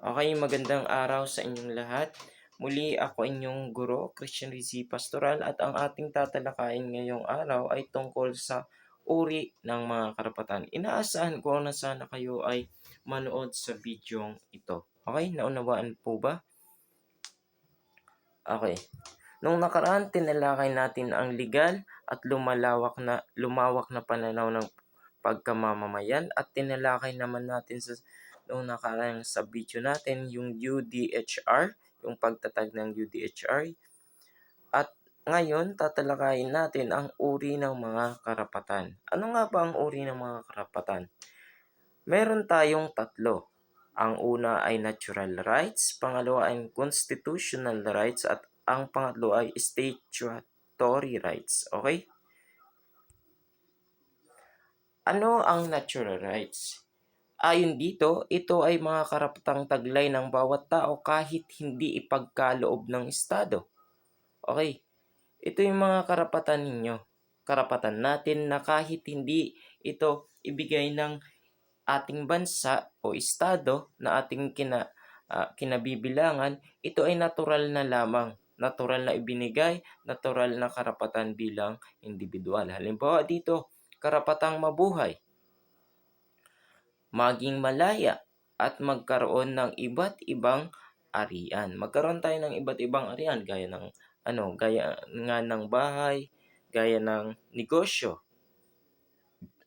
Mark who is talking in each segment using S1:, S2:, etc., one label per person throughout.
S1: Okay, magandang araw sa inyong lahat. Muli ako inyong guro, Christian Rizzi Pastoral at ang ating tatalakayin ngayong araw ay tungkol sa uri ng mga karapatan. Inaasahan ko na sana kayo ay manood sa video ito. Okay, naunawaan po ba? Okay. Nung nakaraan, tinalakay natin ang legal at lumalawak na, lumawak na pananaw ng pagkamamamayan at tinalakay naman natin sa nung nakaraan sa video natin yung UDHR, yung pagtatag ng UDHR. At ngayon, tatalakayin natin ang uri ng mga karapatan. Ano nga ba ang uri ng mga karapatan? Meron tayong tatlo. Ang una ay natural rights, pangalawa ay constitutional rights, at ang pangatlo ay statutory rights. Okay? Ano ang natural rights? Ayon dito, ito ay mga karapatang taglay ng bawat tao kahit hindi ipagkaloob ng Estado. Okay, ito yung mga karapatan ninyo. Karapatan natin na kahit hindi ito ibigay ng ating bansa o Estado na ating kina, uh, kinabibilangan, ito ay natural na lamang. Natural na ibinigay, natural na karapatan bilang individual. Halimbawa dito, karapatang mabuhay maging malaya at magkaroon ng iba't ibang arian. Magkaroon tayo ng iba't ibang arian gaya ng ano, gaya nga ng bahay, gaya ng negosyo.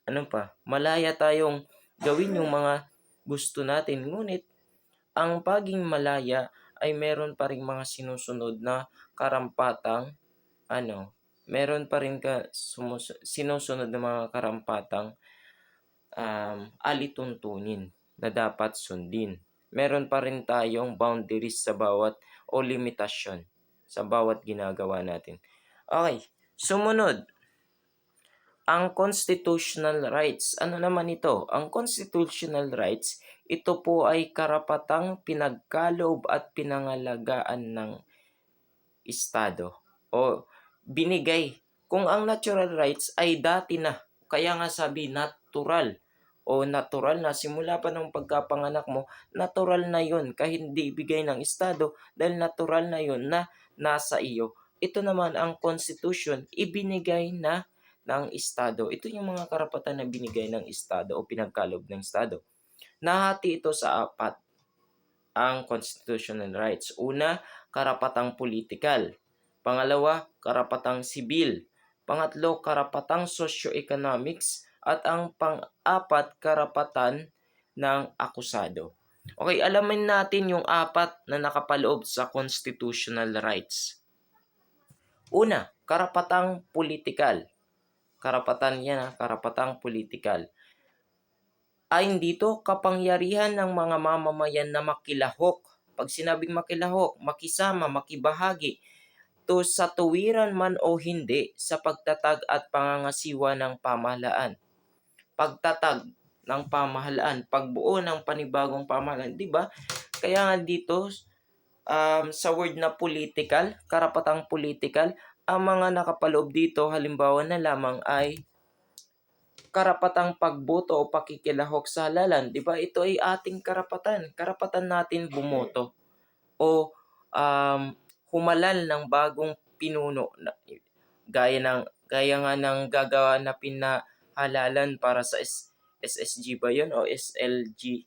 S1: Ano pa? Malaya tayong gawin yung mga gusto natin. Ngunit ang paging malaya ay meron pa ring mga sinusunod na karampatang ano, meron pa rin ka sumus- sinusunod na mga karampatang um, alituntunin na dapat sundin. Meron pa rin tayong boundaries sa bawat o limitasyon sa bawat ginagawa natin. Okay, sumunod. Ang constitutional rights. Ano naman ito? Ang constitutional rights, ito po ay karapatang pinagkaloob at pinangalagaan ng Estado o binigay. Kung ang natural rights ay dati na, kaya nga sabi natural, o natural na simula pa ng pagkapanganak mo, natural na yon kahit hindi ibigay ng Estado dahil natural na yon na nasa iyo. Ito naman ang Constitution, ibinigay na ng Estado. Ito yung mga karapatan na binigay ng Estado o pinagkalob ng Estado. Nahati ito sa apat ang constitutional rights. Una, karapatang politikal. Pangalawa, karapatang sibil. Pangatlo, karapatang socio-economics at ang pang-apat karapatan ng akusado. Okay, alamin natin yung apat na nakapaloob sa constitutional rights. Una, karapatang politikal. Karapatan yan ha, karapatang politikal. Ayon dito, kapangyarihan ng mga mamamayan na makilahok. Pag sinabing makilahok, makisama, makibahagi, to sa tuwiran man o hindi sa pagtatag at pangangasiwa ng pamahalaan pagtatag ng pamahalaan, pagbuo ng panibagong pamahalaan, 'di ba? Kaya nga dito um, sa word na political, karapatang political, ang mga nakapaloob dito halimbawa na lamang ay karapatang pagboto o pakikilahok sa halalan, 'di ba? Ito ay ating karapatan. Karapatan natin bumoto o um, humalal ng bagong pinuno na, gaya ng gaya nga ng gagawa na pina halalan para sa S- SSG ba yun o SLG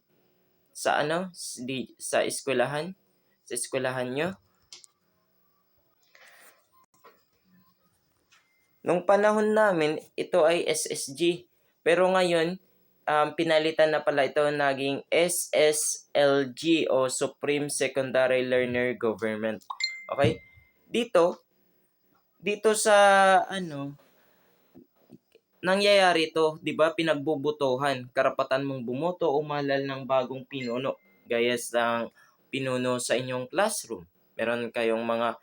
S1: sa ano di, sa eskwelahan sa eskwelahan nyo Nung panahon namin, ito ay SSG. Pero ngayon, um, pinalitan na pala ito naging SSLG o Supreme Secondary Learner Government. Okay? Dito, dito sa ano, nangyayari ito, 'di ba? Pinagbubutuhan, karapatan mong bumoto o malal ng bagong pinuno. Gaya sa pinuno sa inyong classroom. Meron kayong mga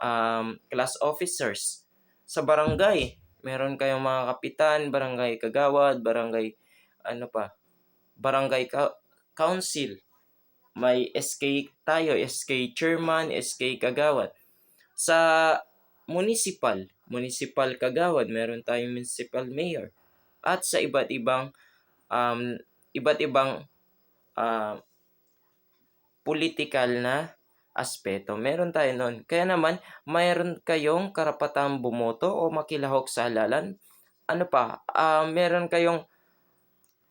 S1: um, class officers sa barangay. Meron kayong mga kapitan, barangay kagawad, barangay ano pa, barangay ka- council. May SK tayo, SK chairman, SK kagawad. Sa municipal, municipal kagawad, meron tayong municipal mayor. At sa iba't ibang um, iba't ibang uh, political na aspeto. Meron tayo nun. Kaya naman, mayroon kayong karapatang bumoto o makilahok sa halalan. Ano pa, ah, meron kayong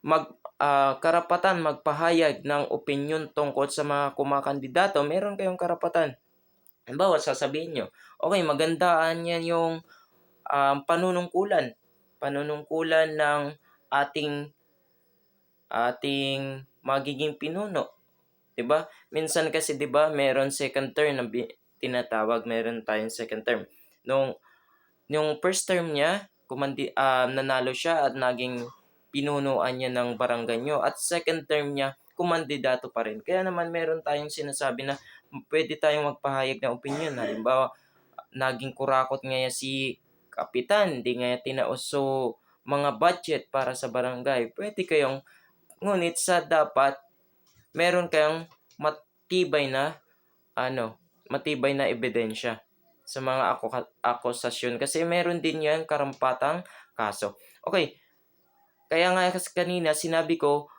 S1: mag, ah, karapatan magpahayag ng opinion tungkol sa mga kumakandidato. Meron kayong karapatan. Halimbawa, sasabihin nyo, okay, magandaan yan yung um, panunungkulan. Panunungkulan ng ating ating magiging pinuno. 'Di ba? Minsan kasi 'di ba, meron second term na tinatawag, meron tayong second term. Nung yung first term niya, kumandi ah, nanalo siya at naging pinunuan niya ng barangay nyo. At second term niya, kumandidato pa rin. Kaya naman meron tayong sinasabi na pwede tayong magpahayag ng opinion. Halimbawa, naging kurakot ngayon si kapitan, di nga tinauso mga budget para sa barangay. Pwede kayong, ngunit sa dapat, meron kayong matibay na, ano, matibay na ebidensya sa mga akusasyon kasi meron din yan karampatang kaso. Okay, kaya nga kanina sinabi ko,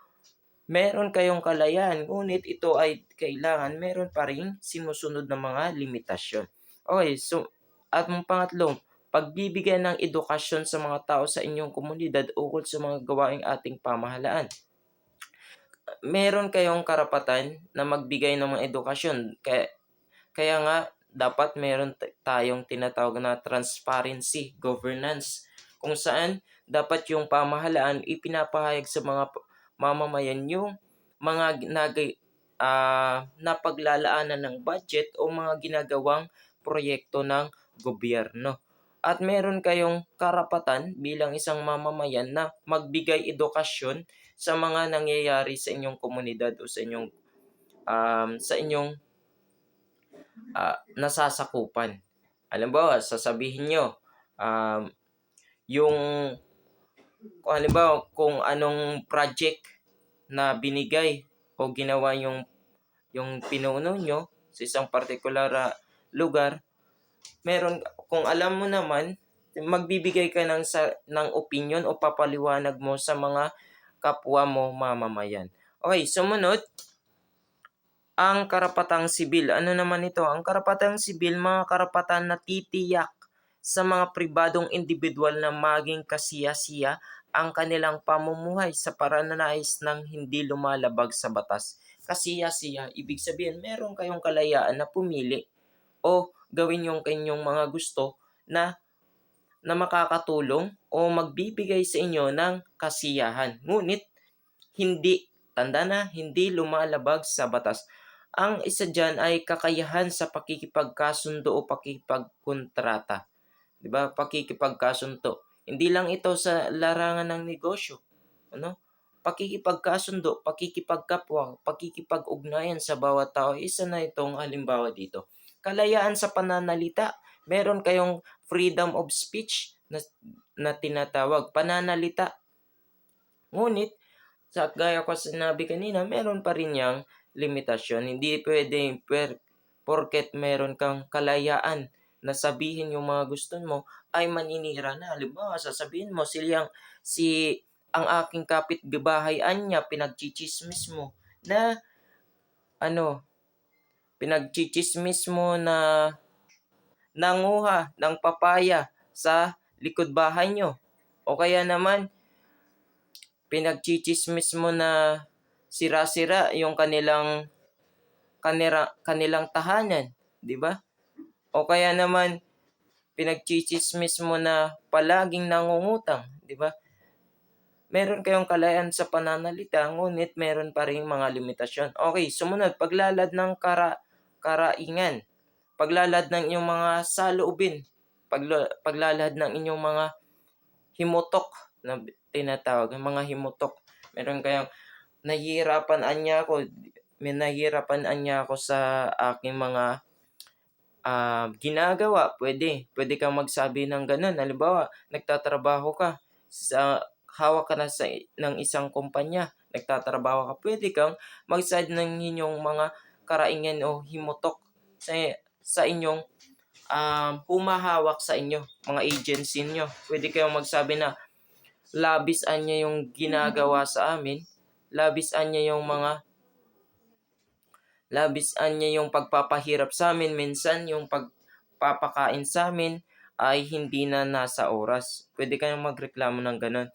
S1: meron kayong kalayaan, ngunit ito ay kailangan meron pa rin sinusunod ng mga limitasyon. Okay, so at ang pangatlo, pagbibigay ng edukasyon sa mga tao sa inyong komunidad ukol sa mga gawaing ating pamahalaan. Meron kayong karapatan na magbigay ng mga edukasyon. Kaya, kaya nga, dapat meron tayong tinatawag na transparency, governance, kung saan dapat yung pamahalaan ipinapahayag sa mga mamamayan yung mga nag uh, napaglalaanan ng budget o mga ginagawang proyekto ng gobyerno. At meron kayong karapatan bilang isang mamamayan na magbigay edukasyon sa mga nangyayari sa inyong komunidad o sa inyong um, sa inyong uh, nasasakupan. Alam ba, sasabihin nyo, um, yung, kung halimbawa, kung anong project na binigay o ginawa yung, yung pinuno nyo sa isang particular uh, lugar, meron, kung alam mo naman, magbibigay ka ng, sa, ng opinion o papaliwanag mo sa mga kapwa mo mamamayan. Okay, sumunod, ang karapatang sibil. Ano naman ito? Ang karapatang sibil, mga karapatan na titiyak sa mga pribadong individual na maging kasiya-siya ang kanilang pamumuhay sa parananais ng hindi lumalabag sa batas. Kasiya-siya, ibig sabihin, meron kayong kalayaan na pumili o gawin yung kanyang mga gusto na na makakatulong o magbibigay sa inyo ng kasiyahan. Ngunit, hindi, tanda na, hindi lumalabag sa batas. Ang isa dyan ay kakayahan sa pakikipagkasundo o pakikipagkontrata. 'Di ba? Pakikipagkasundo. Hindi lang ito sa larangan ng negosyo. Ano? Pakikipagkasundo, pakikipagkapwa, pakikipag-ugnayan sa bawat tao. Isa na itong halimbawa dito. Kalayaan sa pananalita. Meron kayong freedom of speech na, na tinatawag. Pananalita. Ngunit, sa gaya ko sinabi kanina, meron pa rin yang limitasyon. Hindi pwede per, porket meron kang kalayaan na sabihin yung mga gusto mo ay maninira na. Halimbawa, sasabihin mo silang si ang aking kapitbahay anya pinagchichismis mo na ano pinagchichismis mo na nanguha ng papaya sa likod bahay nyo. O kaya naman, pinagchichismis mo na sira-sira yung kanilang kanira, kanilang tahanan, 'di ba? O kaya naman pinagchichismis mo na palaging nangungutang, 'di ba? Meron kayong kalayan sa pananalita, ngunit meron pa rin mga limitasyon. Okay, sumunod, paglalad ng kara, karaingan. Paglalad ng inyong mga saloobin. Pagla, paglalad ng inyong mga himutok na tinatawag, mga himutok. Meron kayong nahihirapan anya ako, may nahihirapan anya ako sa aking mga uh, ginagawa. Pwede, pwede kang magsabi ng ganun. Halimbawa, nagtatrabaho ka sa hawak ka na sa, ng isang kumpanya, nagtatrabaho ka, pwede kang magsabi ng inyong mga karaingan o himutok sa, sa inyong um, humahawak sa inyo, mga agency niyo. Pwede kayong magsabi na labis anya yung ginagawa sa amin labisan niya yung mga labisan niya yung pagpapahirap sa'min, minsan yung pagpapakain sa'min ay hindi na nasa oras. Puwede kayong magreklamo ng gano'n.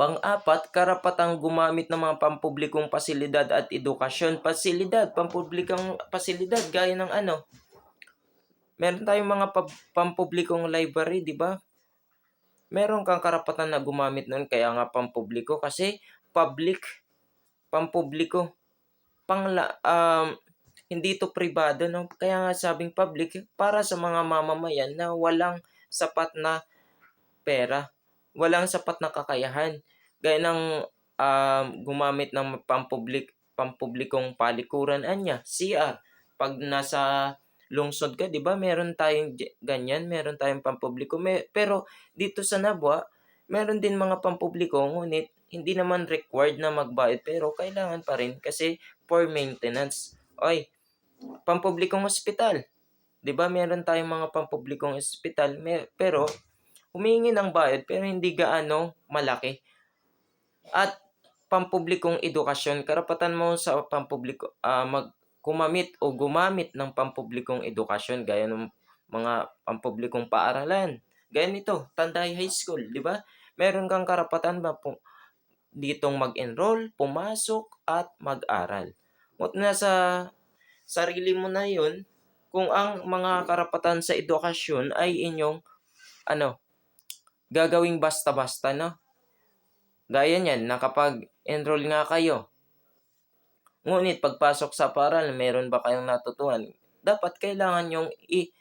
S1: Pang-apat, karapatang gumamit ng mga pampublikong pasilidad at edukasyon. Pasilidad, pampublikong pasilidad gaya ng ano, meron tayong mga pampublikong library, 'di ba? Meron kang karapatan na gumamit nun kaya nga pampubliko kasi public, pampubliko, pangla um, hindi 'to pribado 'no, kaya nga sabing public para sa mga mamamayan na walang sapat na pera, walang sapat na kakayahan. Gaya ng, um, gumamit ng pampublik pampublikong palikuran, anya, CR. 'Pag nasa lungsod ka 'di ba meron tayong ganyan, meron tayong pampubliko me pero dito sa Nabwa, meron din mga pampubliko ngunit hindi naman required na magbayad pero kailangan pa rin kasi for maintenance. Oy, pampublikong ospital, 'di ba meron tayong mga pampublikong ospital me pero humihingi ng bayad pero hindi gaano malaki. At pampublikong edukasyon, karapatan mo sa pampubliko ah, mag gumamit o gumamit ng pampublikong edukasyon gaya ng mga pampublikong paaralan. Gaya nito, Tanday High School, 'di ba? Meron kang karapatan ba po ditong mag-enroll, pumasok at mag-aral. Ngunit nasa sarili mo na 'yun kung ang mga karapatan sa edukasyon ay inyong ano, gagawing basta-basta 'no. Gaya niyan na kapag-enroll nga kayo, ngunit pagpasok sa paaralan meron ba kayong natutuhan, dapat kailangan niyong i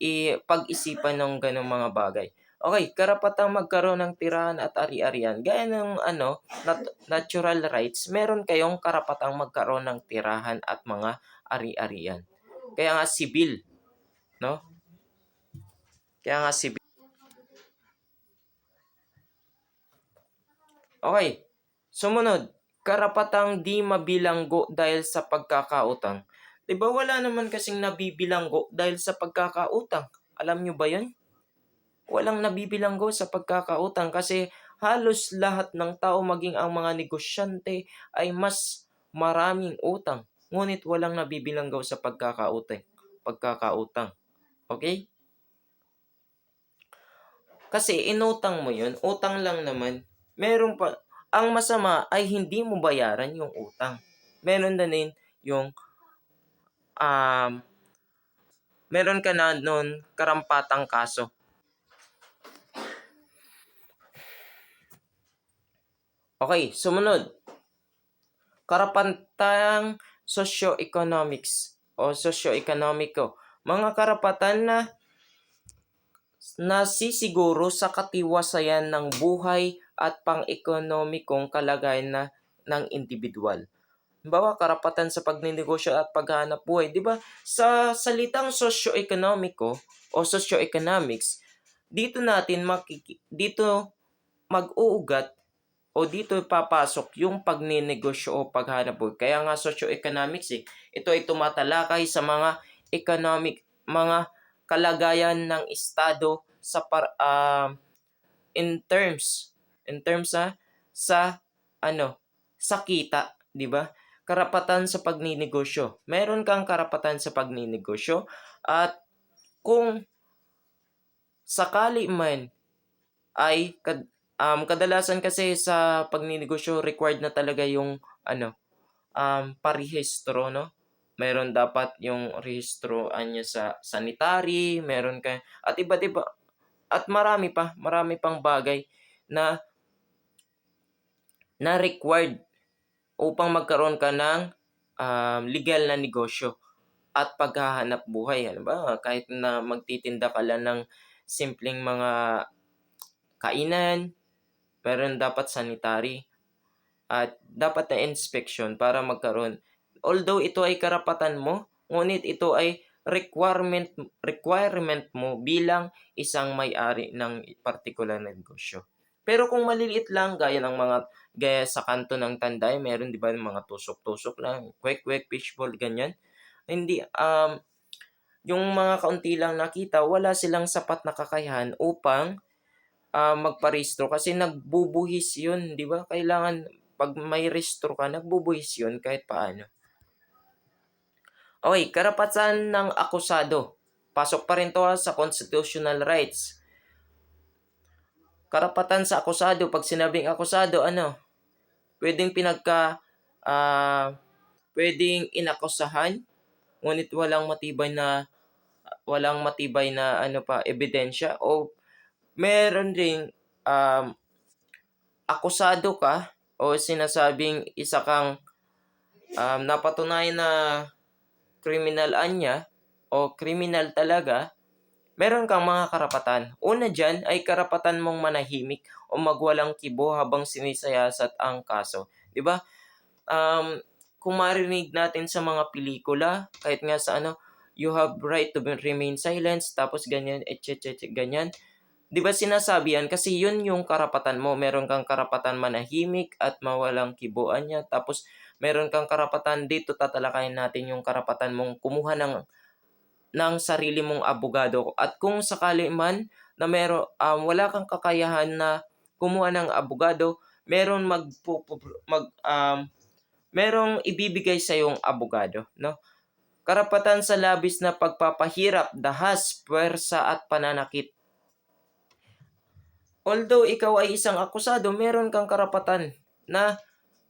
S1: i pag-isipan ng gano'ng mga bagay. Okey, karapatang magkaroon ng tirahan at ari-arian, gaya ng ano, nat natural rights, meron kayong karapatang magkaroon ng tirahan at mga ari-arian. Kaya nga sibil, 'no? Kaya nga sibil. Okey, sumunod, karapatang di mabilanggo dahil sa pagkakautang. 'Di ba wala naman kasing nabibilanggo dahil sa pagkakautang, alam niyo ba 'yun? Walang nabibilanggo sa pagkakautang kasi halos lahat ng tao maging ang mga negosyante ay mas maraming utang, ngunit walang nabibilanggo sa pagkakautang pagkakautang, okey? Kasi inutang mo 'yun, utang lang naman, meron pa ang masama ay hindi mo bayaran yung utang. Meron na din yung, um, meron ka na nun karampatang kaso. Okey, sumunod. Karapatang socio-economics o sosyo-ekonomiko, mga karapatan na nasisiguro sa katiwasayan ng buhay at pang-ekonomikong kalagayan na ng indibidwal. Halimbawa, karapatan sa pagninegosyo at paghahanap buhay, 'di ba? Sa salitang sosyo-ekonomiko o socio-economics, dito natin makiki dito mag-uugat o dito papasok yung pagninegosyo o paghahanap buhay. Kaya nga socio-economics eh. Ito ay tumatalakay sa mga economic mga kalagayan ng estado sa par um, in terms in terms sa sa ano, sa kita, 'di ba? Karapatan sa pagninegosyo. Meron kang karapatan sa pagninegosyo at kung sakali man ay kad um, kadalasan kasi sa pagninegosyo required na talaga yung ano, um, parehistro 'no? Meron dapat yung rehistroan niya sa sanitary, meron ka at iba't iba at marami pa, marami pang bagay na na required upang magkaroon ka ng, um, legal na negosyo at paghahanap buhay. Halimbawa, kahit na magtitinda ka lang ng simpleng mga kainan, meron dapat sanitary at dapat na inspection para magkaroon. Although ito ay karapatan mo, ngunit ito ay requirement requirement mo bilang isang may-ari ng partikular na negosyo. Pero kung maliliit lang gaya ng mga gaya sa kanto ng Tanday, meron 'di ba mga tusok-tusok lang, kwek-kwek, fishball, ganyan. Hindi um, yung mga kaunti lang nakita, wala silang sapat na kakayahan upang ah, magparehistro kasi nagbubuhis 'yun, 'di ba? Kailangan 'pag may rehistro ka, nagbubuhis 'yun kahit paano. Okey, karapatan ng akusado. Pasok pa rin 'to, ah, sa constitutional rights. Karapatan sa akusado, 'pag sinabing akusado ano, puwedeng pinagka ah, puwedeng inakusahan, ngunit walang matibay na walang matibay na ano pa, ebidensya o meron ding, um, akusado ka o sinasabing isa kang, um, napatunayan na kriminal anya o kriminal talaga, meron kang mga karapatan. Una diyan ay karapatan mong manahimik o magwalang kibo habang sinisiyasat ang kaso, ba? Um, kung marinig natin sa mga pelikula, kahit nga sa ano, you have right to remain silent, tapos ganyan, etcetera, ganyan. 'Di ba sinasabi yan kasi yun yung karapatan mo, meron kang karapatan manahimik at mawalang kibuan niya, tapos meron kang karapatan dito tatalakayin natin yung karapatan mong kumuha ng ng sarili mong abogado at kung sakali man na mero um, wala kang kakayahan na kumuha ng abogado, meron magpupu mag um, merong ibibigay sa yung abogado, no? Karapatan sa labis na pagpapahirap, dahas, puwersa at pananakit. Although ikaw ay isang akusado, meron kang karapatan na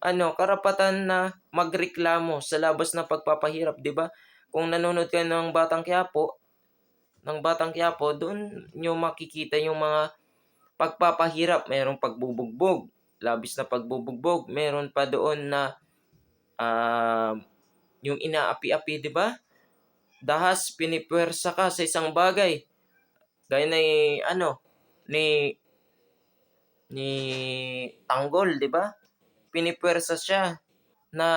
S1: ano, karapatan na magreklamo sa labis na pagpapahirap, 'di ba? Kung nanonood ka ng Batang Quiapo ng Batang Quiapo, doon niyo makikita yung mga pagpapahirap, merong pagbubugbog, labis na pagbubugbog, meron pa doon na um, yung inaapi-api, 'di ba? Dahas, pinipuwersa ka sa isang bagay. Gaya ni ano, ni ni Tanggol, 'di ba? Pinipuwersa siya na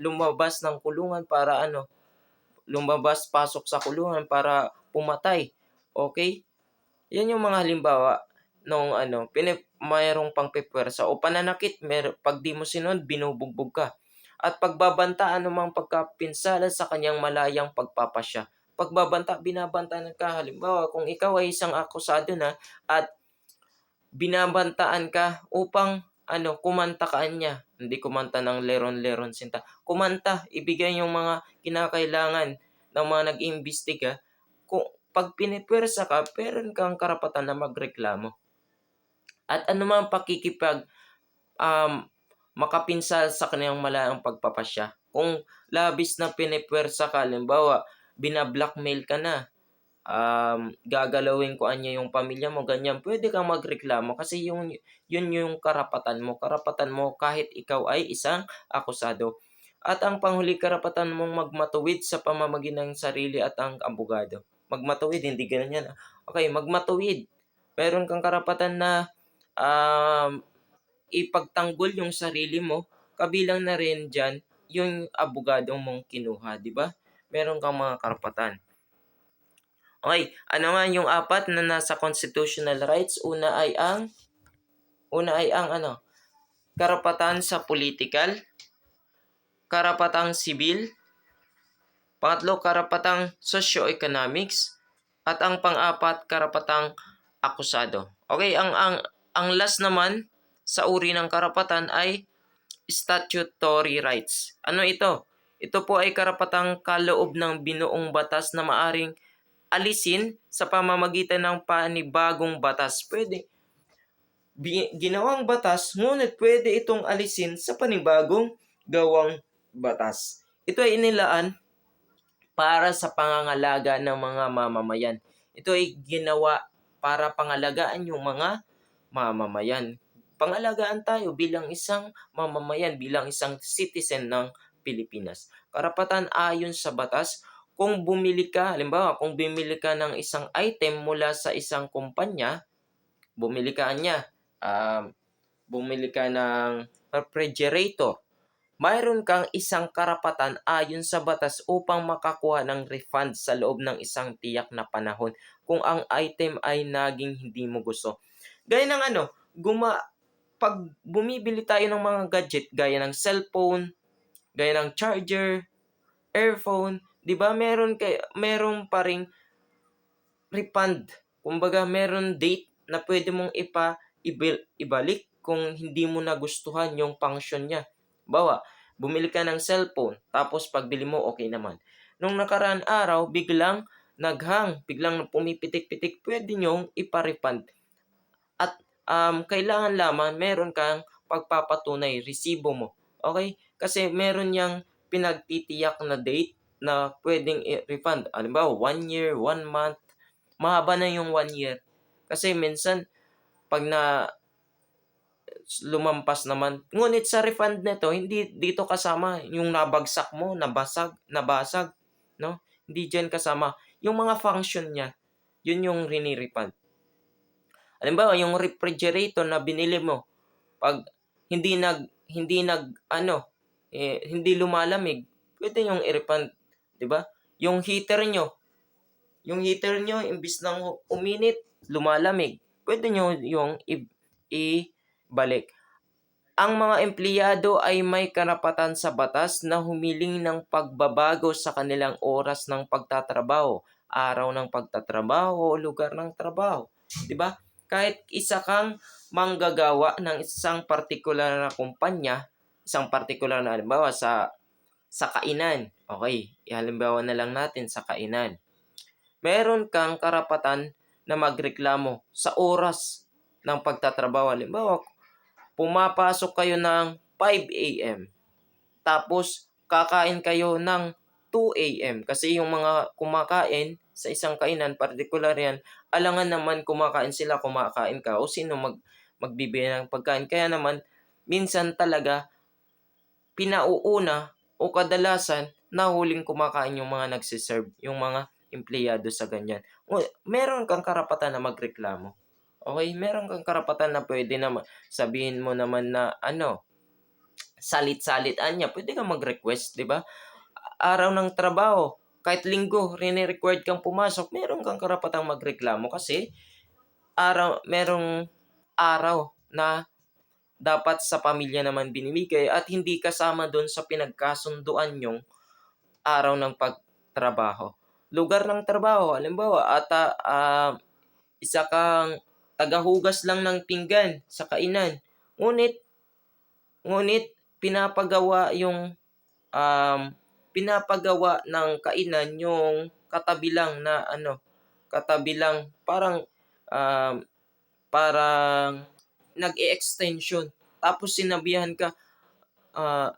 S1: lumabas ng kulungan para ano, lumabas pasok sa kulungan para pumatay. Okay? Yan yung mga halimbawa nung ano, pinip mayroong pangpipuwersa o pananakit, mer pag di mo sinunod, binubugbog ka. At pagbabanta anumang pagkapinsala sa kanyang malayang pagpapasya. Pagbabanta, binabantayan ka. Halimbawa, kung ikaw ay isang akusado na at binabantaan ka upang ano, kumanta ka niya. Hindi kumanta ng leron-leron sinta. Kumanta, ibigay yung mga kinakailangan ng mga nag-iimbestiga. Kung pag pinipwersa ka, meron kang karapatan na magreklamo. At anumang pakikipag um, makapinsal sa kanyang malayang pagpapasya. Kung labis na pinipwersa ka, halimbawa, bina-blackmail ka na, um, gagalawin ko anya yung pamilya mo, ganyan, pwede kang magreklamo kasi yung, yun yung karapatan mo. Karapatan mo kahit ikaw ay isang akusado. At ang panghuli karapatan mong magmatuwid sa pamamagitan ng sarili at ang abogado. Magmatuwid, hindi ganyan yan. Okay, magmatuwid. Meron kang karapatan na um, ipagtanggol yung sarili mo, kabilang na rin dyan yung abogadong mong kinuha, di ba? Meron kang mga karapatan. Okay, ano man yung apat na nasa constitutional rights? Una ay ang una ay ang ano? Karapatan sa political, karapatang sibil, pangatlo karapatang socio-economics, at ang pang-apat karapatang akusado. Okay, ang ang ang last naman sa uri ng karapatan ay statutory rights. Ano ito? Ito po ay karapatang kaloob ng binuong batas na maaring alisin sa pamamagitan ng panibagong batas. Pwede ginawang batas, ngunit pwede itong alisin sa panibagong gawang batas. Ito ay inilaan para sa pangangalaga ng mga mamamayan. Ito ay ginawa para pangalagaan yung mga mamamayan. Pangalagaan tayo bilang isang mamamayan, bilang isang citizen ng Pilipinas. Karapatan ayon sa batas, kung bumili ka, halimbawa, kung bumili ka ng isang item mula sa isang kumpanya, bumili ka niya, um, bumili ka ng refrigerator, mayroon kang isang karapatan ayon sa batas upang makakuha ng refund sa loob ng isang tiyak na panahon kung ang item ay naging hindi mo gusto. Gaya ng ano, guma pag bumibili tayo ng mga gadget gaya ng cellphone, gaya ng charger, earphone, 'di ba? Meron kay meron pa ring refund. Kumbaga, meron date na pwede mong ipa ibalik kung hindi mo nagustuhan yung function niya. Bawa, bumili ka ng cellphone, tapos pagbili mo okay naman. nung nakaraan araw, biglang naghang, biglang pumipitik-pitik, pwede nyong ipa-refund. At um, kailangan lamang meron kang pagpapatunay, resibo mo. Okay? Kasi meron yang pinagtitiyak na date na pwedeng i-refund. Halimbawa, one year, one month, mahaba na yung one year. Kasi minsan, pag na lumampas naman. Ngunit sa refund nito, hindi dito kasama yung nabagsak mo, nabasag, nabasag, no? Hindi diyan kasama. Yung mga function niya, yun yung rini-refund. Halimbawa, yung refrigerator na binili mo, pag hindi nag hindi nag ano, eh, hindi lumalamig, pwede yung i-refund, 'di ba? Yung heater nyo, yung heater nyo imbis nang uminit, lumalamig, pwede nyo yung ibalik. Ang mga empleyado ay may karapatan sa batas na humiling ng pagbabago sa kanilang oras ng pagtatrabaho, araw ng pagtatrabaho o lugar ng trabaho. 'Di ba? Kahit isa kang manggagawa ng isang partikular na kumpanya, isang partikular na halimbawa sa sa kainan. Okay, halimbawa na lang natin sa kainan. Meron kang karapatan na magreklamo sa oras ng pagtatrabaho. Halimbawa, pumapasok kayo ng 5 a.m. Tapos, kakain kayo ng 2 a.m. Kasi yung mga kumakain sa isang kainan, particular yan, alangan naman kumakain sila, kumakain ka, o sino mag, magbibigay ng pagkain. Kaya naman, minsan talaga, pinauuna o kadalasan, nahuling kumakain yung mga nagsiserve, yung mga empleyado sa ganyan. O, meron kang karapatan na magreklamo. Okay, meron kang karapatan na pwede na sabihin mo naman na ano, salit-salitan niya, pwede kang mag-request, di ba? Araw ng trabaho, kahit linggo, rini-required kang pumasok, meron kang karapatang magreklamo kasi araw, merong araw na dapat sa pamilya naman binibigay at hindi kasama doon sa pinagkasunduan yung araw ng pagtrabaho. Lugar ng trabaho, halimbawa, at uh, isa kang tagahugas lang ng pinggan sa kainan. Ngunit, ngunit pinapagawa yung um, pinapagawa ng kainan yung katabi lang na ano, katabi lang parang um, parang nag-e-extension. Tapos sinabihan ka, uh,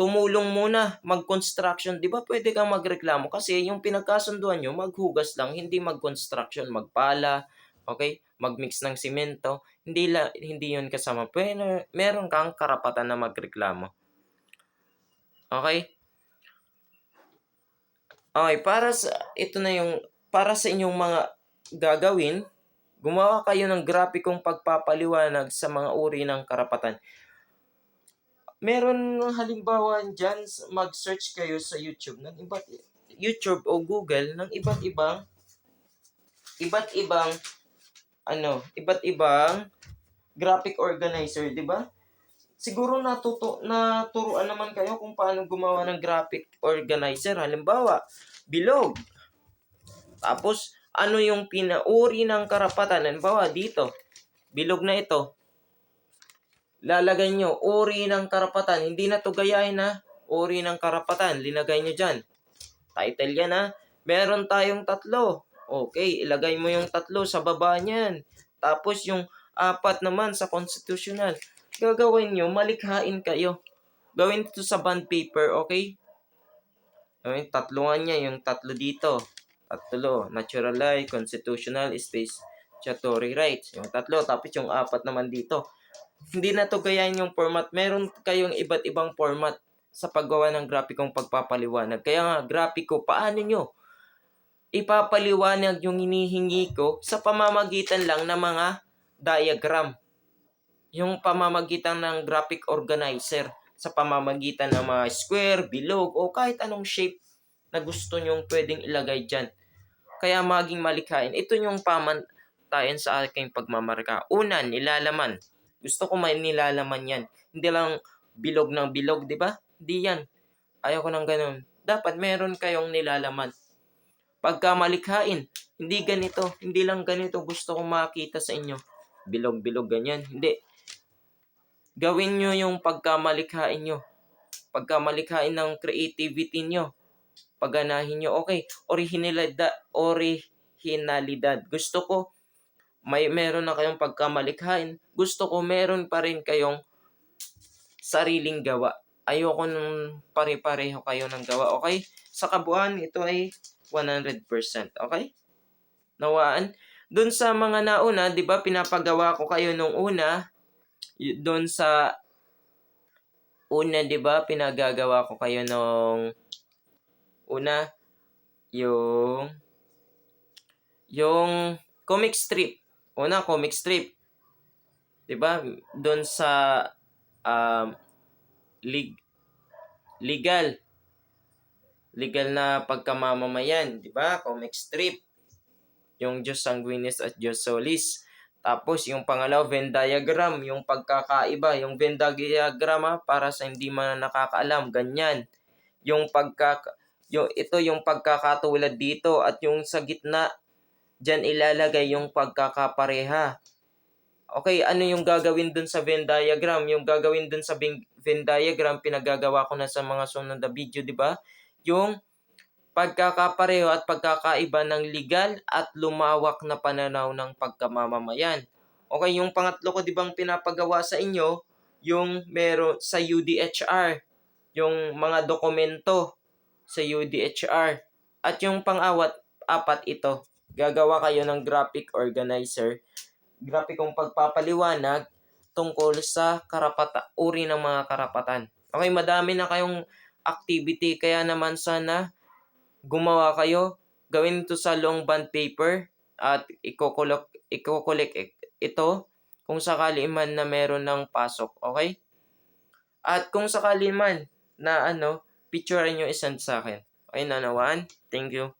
S1: tumulong muna mag-construction. Di ba pwede kang magreklamo? Kasi yung pinagkasunduan nyo, maghugas lang, hindi mag-construction, magpala, okay? Magmix ng simento. Hindi, la, hindi yun kasama. Pero meron kang karapatan na magreklamo. Okay? Okay, para sa, ito na yung, para sa inyong mga gagawin, gumawa kayo ng grapikong pagpapaliwanag sa mga uri ng karapatan. Meron halimbawa dyan, mag-search kayo sa YouTube ng iba't YouTube o Google ng iba't ibang iba't ibang ano, iba't ibang graphic organizer, di ba? Siguro natuto, naturuan naman kayo kung paano gumawa ng graphic organizer. Halimbawa, bilog. Tapos, ano yung pinauri ng karapatan? Halimbawa, dito, bilog na ito. Lalagay nyo, uri ng karapatan. Hindi na to gayahin na, uri ng karapatan. Linagay nyo dyan. Title yan ha. Meron tayong tatlo. Okay, ilagay mo yung tatlo sa baba niyan. Tapos yung apat naman sa constitutional. Gagawin nyo, malikhain kayo. Gawin ito sa bond paper, okay? Gawin, tatlungan niya yung tatlo dito. Tatlo, natural life, constitutional, statutory rights. Yung tatlo, tapos yung apat naman dito. Hindi na to gayahin yung format. Meron kayong iba't ibang format sa paggawa ng grapikong pagpapaliwanag. Kaya nga, grapiko, paano nyo ipapaliwanag yung hinihingi ko sa pamamagitan lang ng mga diagram. Yung pamamagitan ng graphic organizer sa pamamagitan ng mga square, bilog, o kahit anong shape na gusto nyong pwedeng ilagay dyan. Kaya maging malikhain. Ito yung pamantayan sa aking pagmamarka. Una, nilalaman. Gusto ko may nilalaman yan. Hindi lang bilog ng bilog, di ba? Hindi yan. Ayaw ko ng ganun. Dapat meron kayong nilalaman pagkamalikhain. Hindi ganito, hindi lang ganito gusto kong makita sa inyo. Bilog-bilog ganyan. Hindi. Gawin nyo yung pagkamalikhain nyo. Pagkamalikhain ng creativity nyo. Paganahin nyo. Okay, originalidad, originalidad. Gusto ko may meron na kayong pagkamalikhain. Gusto ko meron pa rin kayong sariling gawa. Ayoko nung pare-pareho kayo ng gawa, okay? Sa kabuuan, ito ay 100%, okay? Nawaan? Doon sa mga nauna, di ba, pinapagawa ko kayo nung una, doon sa una, di ba, pinagagawa ko kayo nung una, yung yung comic strip. Una, comic strip. 'Di ba? Doon sa um, lig, legal legal na pagkamamamayan, 'di ba? Comic strip. Yung Diyos Sanguinis at Diyos Solis. Tapos yung pangalaw, Venn diagram, yung pagkakaiba, yung Venn diagram ha, para sa hindi man nakakaalam, ganyan. Yung pagka yung ito yung pagkakatulad dito at yung sa gitna diyan ilalagay yung pagkakapareha. Okay, ano yung gagawin dun sa Venn diagram? Yung gagawin dun sa Venn Venn diagram, pinagagawa ko na sa mga sunod na video, di ba? Yung pagkakapareho at pagkakaiba ng legal at lumawak na pananaw ng pagkamamamayan. Okay, yung pangatlo ko, di bang pinapagawa sa inyo, yung meron sa UDHR, yung mga dokumento sa UDHR. At yung pang-awat, apat ito, gagawa kayo ng graphic organizer grapikong pagpapaliwanag tungkol sa karapata, uri ng mga karapatan. Okay, madami na kayong activity, kaya naman sana gumawa kayo, gawin ito sa long bond paper at ikokolok, ikokolek ito kung sakali man na meron ng pasok, okay? At kung sakali man na ano, picture nyo isend sa akin. Okay, nanawaan? Thank you.